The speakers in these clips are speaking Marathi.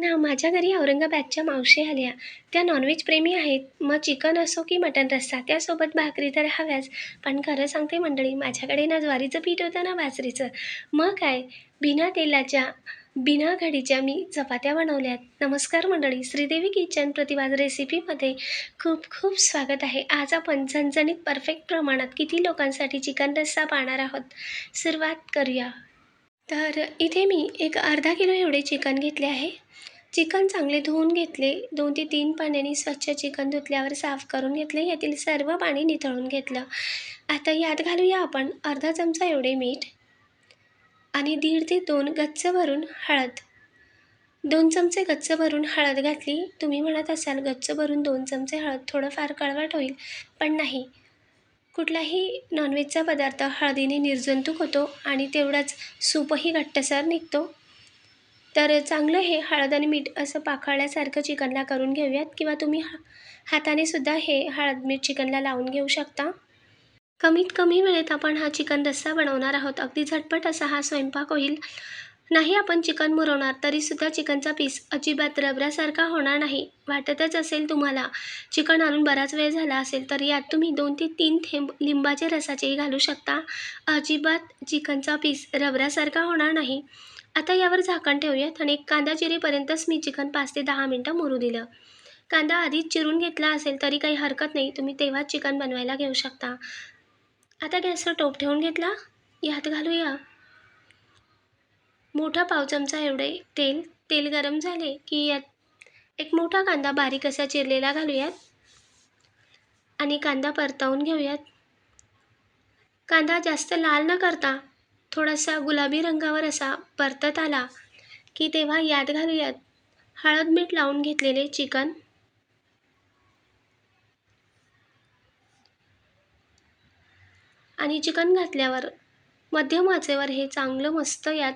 ना माझ्या घरी औरंगाबादच्या मावशी आल्या. त्या नॉनव्हेज प्रेमी आहेत. मग चिकन असो की मटण रस्सा त्यासोबत भाकरी तर हव्याच. पण खरं सांगते मंडळी माझ्याकडे ना ज्वारीचं पीठ होतं ना बाजरीचं मग काय? बिना तेलाच्या बिना घडीच्या मी चपात्या बनवल्यात. नमस्कार मंडळी श्रीदेवी किचन प्रतिवाद रेसिपीमध्ये खूप खूप स्वागत आहे. आज आपण झणझणीत परफेक्ट प्रमाणात किती लोकांसाठी चिकन रस्सा पाहणार आहोत? सुरुवात करूया. तर इथे मी एक अर्धा किलो एवढे चिकन घेतले आहे. चिकन चांगले धुवून घेतले. दोन ते तीन पाण्याने स्वच्छ चिकन धुतल्यावर साफ करून घेतले. यातील सर्व पाणी निथळून घेतलं. आता यात घालूया आपण अर्धा चमचा एवढे मीठ आणि दीड ते दोन गच्च भरून हळद. दोन चमचे गच्च भरून हळद घातली. तुम्ही म्हणत असाल गच्च भरून दोन चमचे हळद थोडंफार कळवट होईल. पण नाही. कुठलाही नॉनव्हेजचा पदार्थ हळदीने निर्जंतुक होतो आणि तेवढाच सूपही घट्टसर निघतो. तर चांगलं हे हळद आणि मीठ असं पाखळल्यासारखं चिकनला करून घेऊयात किंवा तुम्ही हा हाताने सुद्धा हे हळद मीठ चिकनला लावून घेऊ शकता. कमीत कमी वेळेत आपण हा चिकन रस्सा बनवणार आहोत. अगदी झटपट असा हा स्वयंपाक होईल. नाही आपण चिकन मुरवणार तरीसुद्धा चिकनचा पीस अजिबात रबऱ्यासारखा होणार नाही. वाटतच असेल तुम्हाला चिकन आणून बराच वेळ झाला असेल तर यात तुम्ही दोन ते तीन थेंब लिंबाचे रसाचेही घालू शकता. अजिबात चिकनचा पीस रबऱ्यासारखा होणार नाही. आता यावर झाकण ठेवूयात आणि एक कांदा चिरेपर्यंतच मी चिकन पाच ते दहा मिनटं मुरू दिलं. कांदा आधीच चिरून घेतला असेल तरी काही हरकत नाही तुम्ही तेव्हाच चिकन बनवायला घेऊ शकता. आता गॅसवर टोप ठेवून घेतला. यात घालूया. मोठा पाव चमचा एवढे तेल तेल गरम झाले की यात एक मोठा कांदा बारीक असा चिरलेला घालूयात आणि कांदा परतावून घेऊयात. कांदा जास्त लाल न करता थोडासा गुलाबी रंगावर असा परतत आला की तेव्हा यात घालूयात. हळद मीठ लावून घेतलेले चिकन. आणि चिकन घातल्यावर मध्यम आचेवर हे चांगलं मस्त यात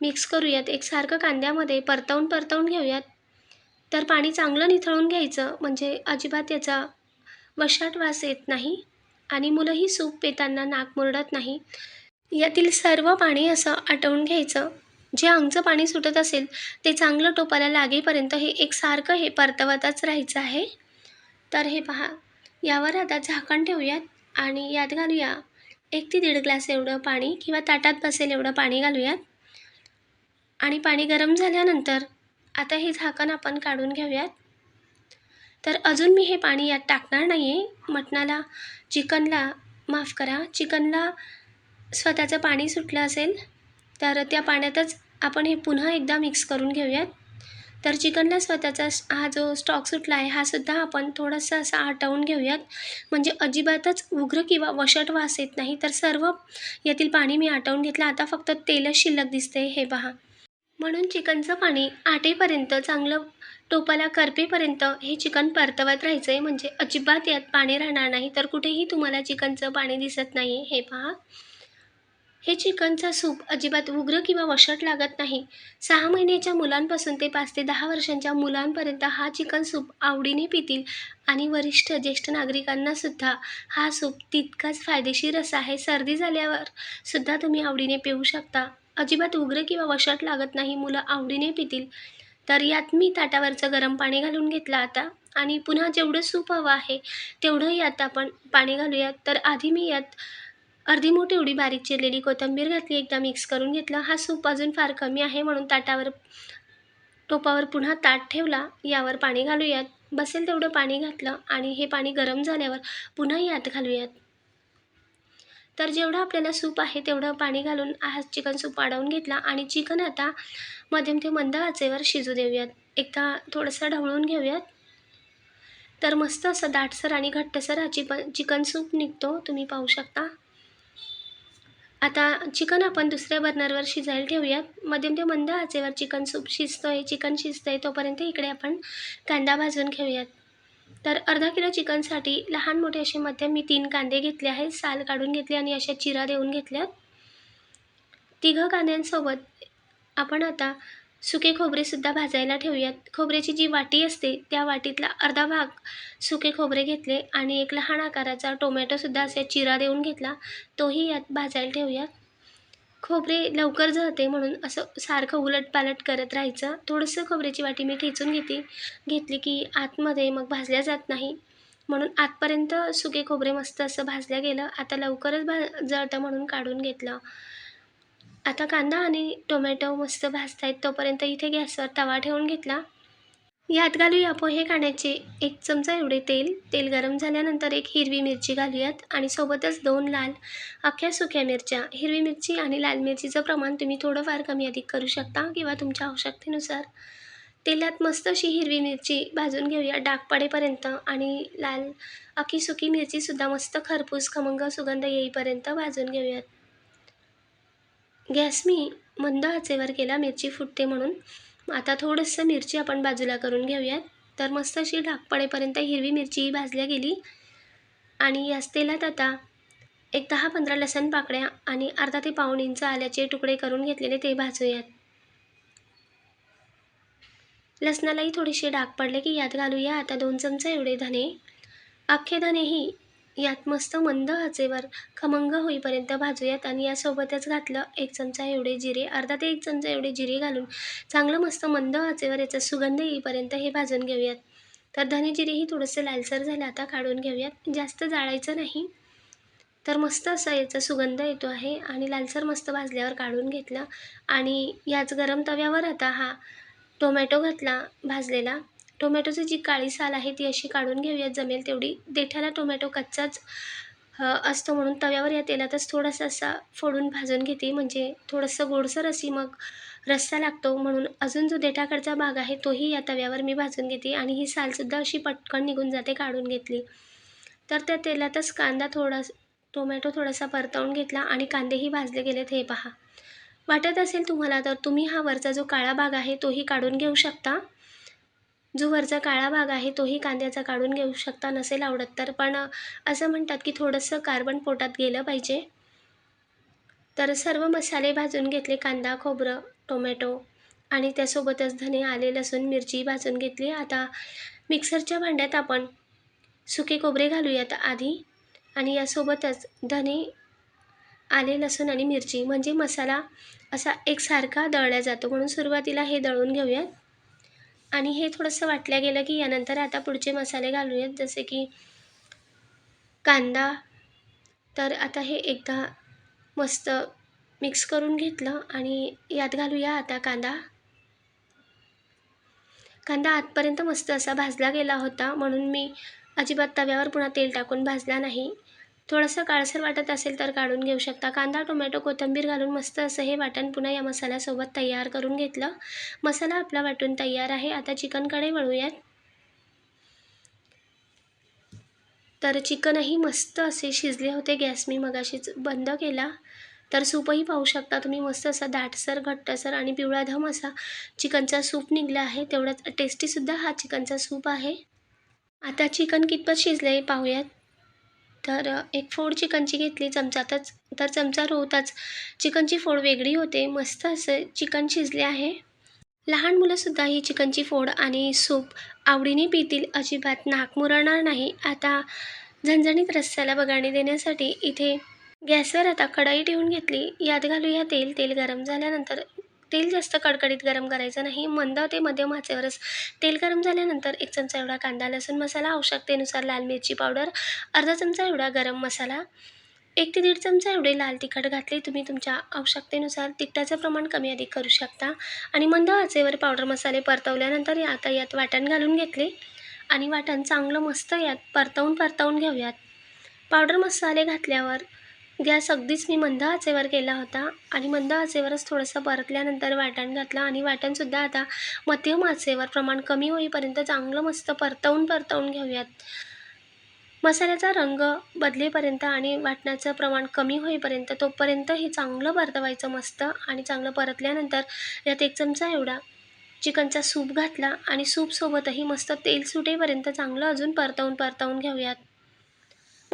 मिक्स करूयात. एकसारखं कांद्यामध्ये परतवून परतवून घेऊयात. तर पाणी चांगलं निथळून घ्यायचं म्हणजे अजिबात याचा वशाट वास येत नाही आणि मुलंही सूप पेताना नाक मुरडत नाही. यातील सर्व पाणी असं आटवून घ्यायचं. जे अंगचं पाणी सुटत असेल ते चांगलं टोपाला लागेपर्यंत हे एकसारखं हे परतवतच राहायचं आहे. तर हे पहा यावर आता झाकण ठेवूयात आणि यात घालूया एक ते दीड ग्लास एवढं पाणी किंवा ताटात बसेल एवढं पाणी घालूयात. आणि पाणी गरम झाल्यानंतर आता हे झाकण आपण काढून घेऊयात. तर अजून मी हे पाणी यात टाकणार नाही आहे मटणाला चिकनला माफ करा चिकनला स्वतःचं पाणी सुटलं असेल तर त्या पाण्यातच आपण हे पुन्हा एकदा मिक्स करून घेऊयात. तर चिकनला स्वतःचा हा जो स्टॉक सुटला आहे हा सुद्धा आपण थोडासा असा आटवून घेऊयात. म्हणजे अजिबातच उग्र किंवा वशट वास येत नाही तर सर्व यातील पाणी मी आटवून घेतलं. आता फक्त तेलच शिल्लक दिसते हे पहा. म्हणून चिकनचं पाणी आटेपर्यंत चांगलं टोपाला करपेपर्यंत हे चिकन परतवत राहायचं आहे म्हणजे अजिबात यात पाणी राहणार नाही तर कुठेही तुम्हाला चिकनचं पाणी दिसत नाही हे पहा. हे चिकनचा सूप अजिबात उग्र किंवा वशट लागत नाही. सहा महिन्याच्या मुलांपासून ते पाच ते दहा वर्षांच्या मुलांपर्यंत हा चिकन सूप आवडीने पितील आणि वरिष्ठ ज्येष्ठ नागरिकांनासुद्धा हा सूप तितकाच फायदेशीर असा आहे. सर्दी झाल्यावर सुद्धा तुम्ही आवडीने पिऊ शकता. अजिबात उग्र किंवा वशट लागत नाही. मुलं आवडीने पितील. तर यात मी ताटावरचं गरम पाणी घालून घेतलं आता आणि पुन्हा जेवढं सूप हवं आहे तेवढं यात आपण पाणी घालूयात. तर आधी मी यात अर्धी मोठी एवढी बारीक चिरलेली कोथिंबीर घातली एकदा मिक्स करून घेतलं. हा सूप अजून फार कमी आहे म्हणून ताटावर टोपावर पुन्हा ताट ठेवला. यावर पाणी घालूयात. बसेल तेवढं पाणी घातलं आणि हे पाणी गरम झाल्यावर पुन्हा यात घालूयात. तर जेवढं आपल्याला सूप आहे तेवढं पाणी घालून हा चिकन सूप वाढवून घेतला आणि चिकन आता मध्यम ते मंद आचेवर शिजू देऊयात. एकदा थोडंसं ढवळून घेऊयात. तर मस्त असं दाटसर आणि घट्टसर हा चिकन चिकन सूप निघतो. तुम्ही पाहू शकता. आता चिकन आपण दुसऱ्या बर्नरवर शिजायला ठेवूयात. मध्यम ते मंद आचेवर चिकन सूप शिजतो आहे चिकन शिजतं आहे तोपर्यंत इकडे आपण कांदा भाजून घेऊयात. तर अर्धा किलो चिकनसाठी लहान मोठे असे मध्यम मी तीन कांदे घेतले आहेत. साल काढून घेतले आणि अशा चिरा देऊन घेतल्यात. तिघं कांद्यांसोबत आपण आता सुके खोबरेसुद्धा भाजायला ठेवूयात. खोबऱ्याची जी वाटी असते त्या वाटीतला अर्धा भाग सुके खोबरे घेतले आणि एक लहान आकाराचा टोमॅटोसुद्धा असे चिरा देऊन घेतला तोही यात भाजायला ठेवूयात. खोबरे लवकर जळते म्हणून असं सारखं उलटपालट करत राहायचं. थोडंसं खोबऱ्याची वाटी मी ठेचून घेते घेतली की आतमध्ये मग भाजल्या जात नाही. म्हणून आतपर्यंत सुके खोबरे मस्त असं भाजल्या गेलं. आता लवकरच भा जळतं म्हणून काढून घेतलं. आता कांदा आणि टोमॅटो मस्त भाजत आहेत तोपर्यंत इथे गॅसवर तवा ठेवून घेतला. यात घालूया पोहे खाण्याचे एक चमचा एवढे तेल. तेल गरम झाल्यानंतर एक हिरवी मिरची घालूयात आणि सोबतच दोन लाल अख्ख्या सुक्या मिरच्या. हिरवी मिरची आणि लाल मिरचीचं प्रमाण तुम्ही थोडंफार कमी अधिक करू शकता किंवा तुमच्या आवश्यकतेनुसार. तेलात मस्त अशी हिरवी मिरची भाजून घेऊया डाग पडेपर्यंत आणि लाल अख्खी सुकी मिरचीसुद्धा मस्त खरपूस खमंग सुगंध येईपर्यंत भाजून घेऊयात. गॅस मी मंद आचेवर केला मिरची फुटते म्हणून. आता थोडंसं मिरची आपण बाजूला करून घेऊयात. तर मस्त अशी ढाक पडेपर्यंत हिरवी मिरची भाजल्या गेली. आणि याच तेलात आता एक दहा पंधरा लसण पाकळ्या आणि अर्धा ते पाऊण इंच आल्याचे तुकडे करून घेतलेले ते भाजूयात. लसणालाही थोडीशी डाग पडले की यात घालूया. आता दोन चमचे एवढे धने. अख्खे धनेही यात मस्त मंद आचेवर खमंग होईपर्यंत भाजूयात आणि यासोबतच घातलं एक चमचा एवढे जिरे अर्धा ते एक चमचा एवढे जिरे घालून चांगलं मस्त मंद आचेवर याचा सुगंध येईपर्यंत हे भाजून घेऊयात. तर धने जिरेही थोडंसं लालसर झालं आता काढून घेऊयात. जास्त जाळायचं नाही. तर मस्त असा याचा सुगंध येतो आहे आणि लालसर मस्त भाजल्यावर काढून घेतलं. आणि याच गरम तव्यावर आता हा टोमॅटो घातला भाजलेला. टोमॅटोची जी काळी साल आहे ती अशी काढून घेऊयात. जमेल तेवढी. देठाला टोमॅटो कच्चाच असतो म्हणून तव्यावर या तेलातच थोडासा असा फोडून भाजून घेते. म्हणजे थोडंसं गोडसर अशी मग रस्सा लागतो म्हणून अजून जो देठाकडचा भाग आहे तोही या तव्यावर मी भाजून घेते आणि ही सालसुद्धा अशी पटकन निघून जाते काढून घेतली. तर त्या तेलातच कांदा थोडा टोमॅटो थोडासा परतवून घेतला आणि कांदेही भाजले गेलेत. हे पहा. वाटत असेल तुम्हाला तर तुम्ही हा वरचा जो काळा भाग आहे तोही काढून घेऊ शकता. जो वरचा काळा भाग आहे तोही कांद्याचा काढून घेऊ शकता नसेल आवडत तर. पण असं म्हणतात की थोडंसं कार्बन पोटात गेलं पाहिजे. तर सर्व मसाले भाजून घेतले कांदा खोबरं टोमॅटो आणि त्यासोबतच धने आले लसूण मिरची भाजून घेतली. आता मिक्सरच्या भांड्यात आपण सुके खोबरे घालूयात आधी आणि यासोबतच धने आले लसूण आणि मिरची. म्हणजे मसाला असा एकसारखा दळला जातो. म्हणून सुरुवातीला हे दळून घेऊयात. आणि हे थोडंसं वाटलं गेलं की यानंतर आता पुढचे मसाले घालूयात. जसे की कांदा. तर आता हे एकदा मस्त मिक्स करून घेतलं आणि यात घालूया आता कांदा. कांदा आतपर्यंत मस्त असा भाजला गेला होता म्हणून मी अजिबात तव्यावर पुन्हा तेल टाकून भाजला नाही. थोडंसं काळसर वाटत असेल तर काढून घेऊ शकता. कांदा टोमॅटो कोथिंबीर घालून मस्त असं हे वाटण पुन्हा या मसाल्यासोबत तयार करून घेतलं. मसाला आपला वाटून तयार आहे. आता चिकनकडे वळूयात. तर चिकनही मस्त असे शिजले होते. गॅस मी मगाशीच बंद केला. तर सूपही पाहू शकता तुम्ही. मस्त असा दाटसर घट्टसर आणि पिवळा धम असा चिकनचा सूप निघला आहे. तेवढाच टेस्टीसुद्धा हा चिकनचा सूप आहे. आता चिकन कितपत शिजलं आहे पाहूयात. तर एक फोड चिकनची घेतली चमचातच तर चमचा रोवताच. चिकनची फोड वेगळी होते. मस्त असं चिकन शिजले आहे. लहान मुलंसुद्धा ही चिकनची फोड आणि सूप आवडीने पितील अजिबात नाक मुरणार नाही. आता झणझणीत रस्स्याला बगाणी देण्यासाठी इथे गॅसवर आता कढाई ठेवून घेतली. यात घालूया तेल. तेल गरम झाल्यानंतर तेल जास्त कडकडीत गरम करायचं नाही. मंद ते मध्यम आचेवरच तेल गरम झाल्यानंतर एक चमचा एवढा कांदा लसूण मसाला आवश्यकतेनुसार लाल मिरची पावडर अर्धा चमचा एवढा गरम मसाला एक ते दीड चमचा एवढे लाल तिखट घातले. तुम्ही तुमच्या आवश्यकतेनुसार तिखटाचं प्रमाण कमी अधिक करू शकता. आणि मंद आचेवर पावडर मसाले परतवल्यानंतर आता यात वाटण घालून घेतले. आणि वाटण चांगलं मस्त यात परतवून परतवून घेऊयात. पावडर मसाले घातल्यावर गॅस अगदीच मी मंद आचेवर केला होता आणि मंद आचेवरच थोडंसं परतल्यानंतर वाटण घातलं आणि वाटणसुद्धा आता मध्यम आचेवर प्रमाण कमी होईपर्यंत चांगलं मस्त परतवून परतवून घेऊयात. मसाल्याचा रंग बदलेपर्यंत आणि वाटणाचं प्रमाण कमी होईपर्यंत तोपर्यंत हे चांगलं परतवायचं मस्त आणि चांगलं परतल्यानंतर यात एक चमचा एवढा चिकनचा सूप घातला आणि सूपसोबतही मस्त तेल सुटेपर्यंत चांगलं अजून परतवून परतवून घेऊयात.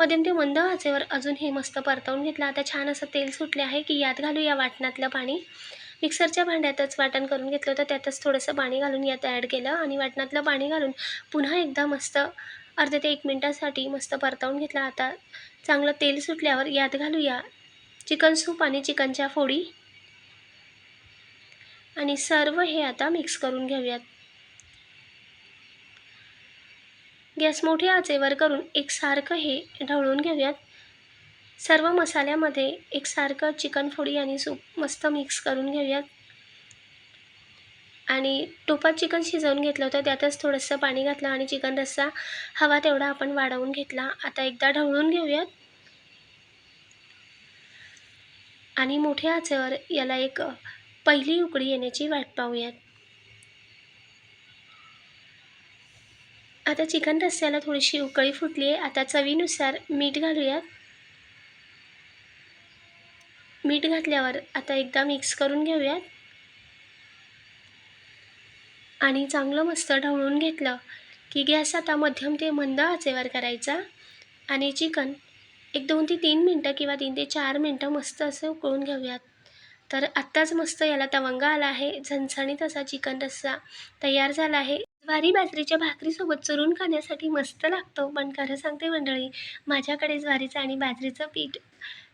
मध्यम ते मंद आचेवर अजून हे मस्त परतवून घेतलं. आता छान असं तेल सुटले आहे की यात घालू या वाटणातलं पाणी. मिक्सरच्या भांड्यातच वाटण करून घेतलं होतं त्यातच थोडंसं पाणी घालून यात ॲड केलं आणि वाटणातलं पाणी घालून पुन्हा एकदा मस्त अर्धे ते एक मिनटासाठी मस्त परतवून घेतलं. आता चांगलं तेल सुटल्यावर यात घालूया चिकन सूप आणि चिकनच्या फोडी. आणि सर्व हे आता मिक्स करून घेऊयात. गॅस मोठ्या आचेवर करून एकसारखं हे ढवळून घेऊयात. सर्व मसाल्यामध्ये एकसारखं चिकन फोडी आणि सूप मस्त मिक्स करून घेऊयात. आणि टोपात चिकन शिजवून घेतलं होतं त्यातच थोडंसं पाणी घातलं आणि चिकन रस्सा हवा तेवढा आपण वाढवून घेतला. आता एकदा ढवळून घेऊयात. आणि मोठ्या आचेवर याला एक पहिली उकडी येण्याची वाट पाहूयात. आता चिकन रस्स्याला थोडीशी उकळी फुटली आहे. आता चवीनुसार मीठ घालूयात मीठ घातल्यावर आता एकदा मिक्स करून घेऊयात. आणि चांगलं मस्त ढवळून घेतलं की गॅस आता मध्यम ते मंद आचेवर करायचा. आणि चिकन एक दोन ते तीन मिनटं किंवा तीन ते चार मिनटं मस्त असं उकळून घेऊयात. तर आत्ताच मस्त याला तवंगा आला आहे. झणझणीत असा चिकन रस्सा तयार झाला आहे. ज्वारी बाजरीच्या भाकरीसोबत चुरून खाण्यासाठी मस्त लागतो पण खरं सांगते मंडळी माझ्याकडे ज्वारीचं आणि बाजरीचं पीठ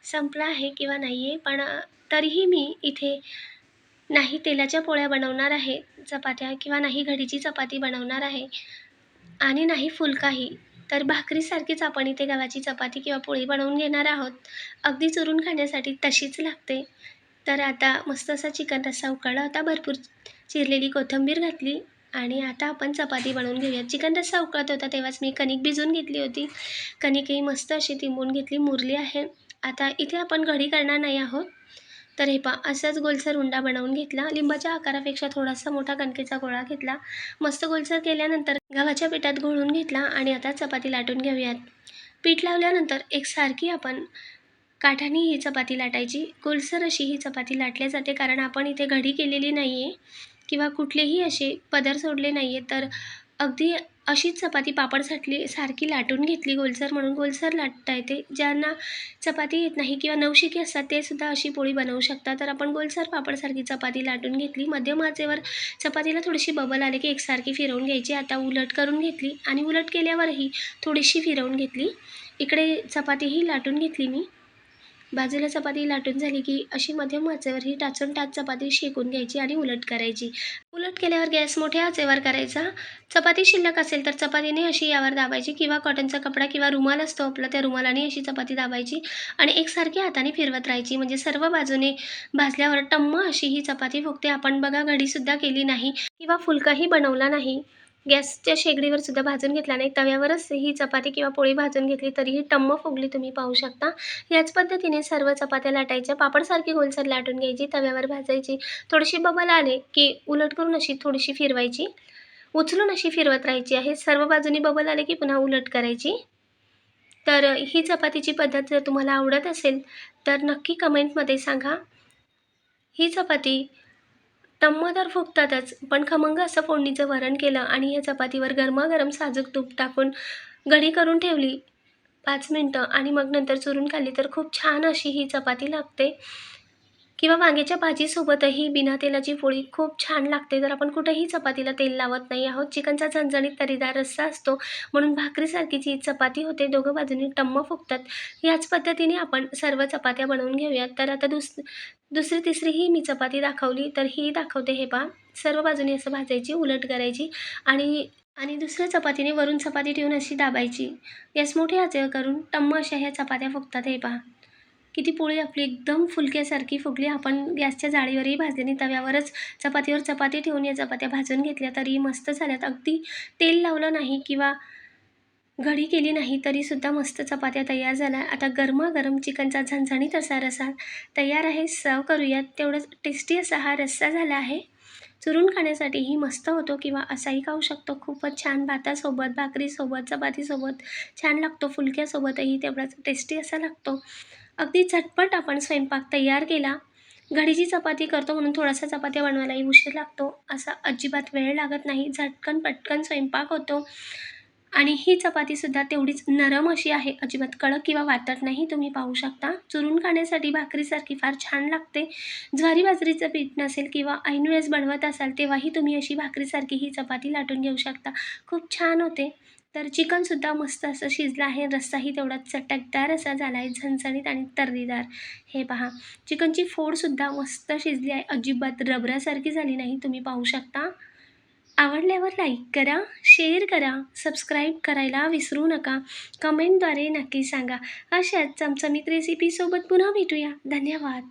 संपलं आहे किंवा नाही आहे पण तरीही मी इथे नाही तेलाच्या पोळ्या बनवणार आहे चपात्या किंवा नाही घडीची चपाती बनवणार आहे आणि नाही फुलकाही तर भाकरीसारखीच आपण इथे गव्हाची चपाती किंवा पोळी बनवून घेणार आहोत. अगदी चुरून खाण्यासाठी तशीच लागते. तर आता मस्त असा चिकन रस्सा उकळला होता भरपूर चिरलेली कोथिंबीर घातली. आणि आता आपण चपाती बनवून घेऊया चिकन रस्सा उकळत होता तेव्हाच मी कणिक भिजवून घेतली होती. कणिकही मस्त अशी तिंबून घेतली. मुरली आहे. आता इथे आपण घडी करणार नाही आहोत. तर हे पा असाच गोलसर उंडा बनवून घेतला. लिंबाच्या आकारापेक्षा थोडासा मोठा कणकेचा गोळा घेतला. मस्त गोलसर केल्यानंतर गव्हाच्या पिठात घोळून घेतला आणि आता चपाती लाटून घेऊयात. पीठ लावल्यानंतर एकसारखी आपण काठाने ही चपाती लाटायची. गोलसर अशी ही चपाती लाटल्या जाते कारण आपण इथे घडी केलेली नाही आहे किंवा कुठलेही असे पदर सोडले नाही आहेत तर अगदी अशीच चपाती पापड साठली सारखी लाटून घेतली गोलसर म्हणून गोलसर लाटता येते ज्यांना चपाती येत नाही किंवा नवशिकी असतात ते सुद्धा अशी पोळी बनवू शकतात. तर आपण गोलसर पापडसारखी चपाती लाटून घेतली. मध्यम आचेवर चपातीला थोडीशी बबल आले की एकसारखी फिरवून घ्यायची. आता उलट करून घेतली आणि उलट केल्यावरही थोडीशी फिरवून घेतली. इकडे चपातीही लाटून घेतली मी. बाजूला चपाती लाटून झाली की अशी मध्यम आचेवर ही टाचून टाच चपाती शेकून घ्यायची आणि उलट करायची. उलट केल्यावर गॅस मोठ्या आचेवर करायचा. चपाती शिल्लक असेल तर चपातीने अशी यावर दाबायची किंवा कॉटनचा कपडा किंवा रुमाल असतो आपला त्या रुमालाने अशी चपाती दाबायची आणि एकसारखी हाताने फिरवत राहायची. म्हणजे सर्व बाजूने भाजल्यावर टम्म अशी ही चपाती फुगते. आपण बघा घडीसुद्धा केली नाही किंवा फुलकाही बनवला नाही. गॅसच्या शेगडीवर सुद्धा भाजून घेतला नाही. तव्यावरच ही चपाती किंवा पोळी भाजून घेतली तरीही टम्म फुगली तुम्ही पाहू शकता. याच पद्धतीने सर्व चपात्या लाटायच्या. पापडसारखी गोलसर लाटून घ्यायची तव्यावर भाजायची. थोडीशी बबल आले की उलट करून अशी थोडीशी फिरवायची. उचलून अशी फिरवत राहायची आहे. सर्व बाजूनी बबल आले की पुन्हा उलट करायची. तर ही चपातीची पद्धत जर तुम्हाला आवडत असेल तर नक्की कमेंटमध्ये सांगा. ही चपाती टम्म तर फुगतातच. पण खमंग असं फोडणीचं वरण केलं आणि या चपातीवर गरमागरम साजूक तूप टाकून घडी करून ठेवली. पाच मिनटं आणि मग नंतर चुरून खाल्ली तर खूप छान अशी ही चपाती लागते. किंवा वांग्याच्या भाजीसोबतही बिना तेलाची पोळी खूप छान लागते. तर आपण कुठेही चपातीला तेल लावत नाही आहोत चिकनचा झणझणीत तरीदार रस्सा असतो म्हणून भाकरीसारखीची ही चपाती होते दोघं बाजूनी टम्म फुगतात. याच पद्धतीने आपण सर्व चपात्या बनवून घेऊयात. तर आता दुस दुसरी तिसरी ही मी चपाती दाखवली तर ही दाखवते हे पा सर्व बाजूने असं भाजायची उलट करायची आणि आणि दुसऱ्या चपातीने वरून चपाती ठेवून अशी दाबायची. यास मोठे आचे करून टम्म अशा ह्या चपात्या फुगतात हे पहा. की ती पोळी आपली एकदम फुलक्यासारखी फुगली. आपण गॅसच्या जाळीवरही भाजली तव्यावरच चपातीवर चपाती ठेवून या चपात्या भाजून घेतल्या तरी मस्त झाल्यात. अगदी तेल लावलं नाही किंवा घडी केली नाही तरीसुद्धा मस्त चपात्या तयार झाल्या. आता गरमागरम चिकनचा झणझणीत असा रसा तयार आहे. सर्व करूयात. तेवढंच टेस्टी असा हा रस्सा झाला आहे. चुरून खाण्यासाठीही मस्त होतो किंवा असाही खाऊ शकतो. खूपच छान भातासोबत भाकरीसोबत चपातीसोबत छान लागतो. फुलक्यासोबतही तेवढाच टेस्टी असा लागतो. अगदी झटपट आपण स्वयंपाक तयार केला. घडीची चपाती करतो म्हणून थोडासा चपात्या बनवायलाही उशीर लागतो. असा अजिबात वेळ लागत नाही. झटकन पटकन स्वयंपाक होतो. आणि ही चपातीसुद्धा तेवढीच नरम अशी आहे. अजिबात कडक किंवा वातट नाही. तुम्ही पाहू शकता. चुरून खाण्यासाठी भाकरीसारखी फार छान लागते. ज्वारी बाजरीचं पीठ नसेल किंवा ऐन वेळेस बनवत असाल तेव्हाही तुम्ही अशी भाकरीसारखी ही चपाती लाटून घेऊ शकता. खूप छान होते. तर चिकनसुद्धा मस्त असं शिजलं आहे. रस्साही तेवढा चटकदार असा झाला आहे झणझणीत आणि तर्रीदार. हे पहा चिकनची फोडसुद्धा मस्त शिजली आहे. अजिबात रबरासारखी झाली नाही तुम्ही पाहू शकता. आवडल्यावर लाईक करा शेअर करा सबस्क्राईब करायला विसरू नका. कमेंटद्वारे नक्की सांगा. अशाच चमचमीत रेसिपीसोबत पुन्हा भेटूया. धन्यवाद.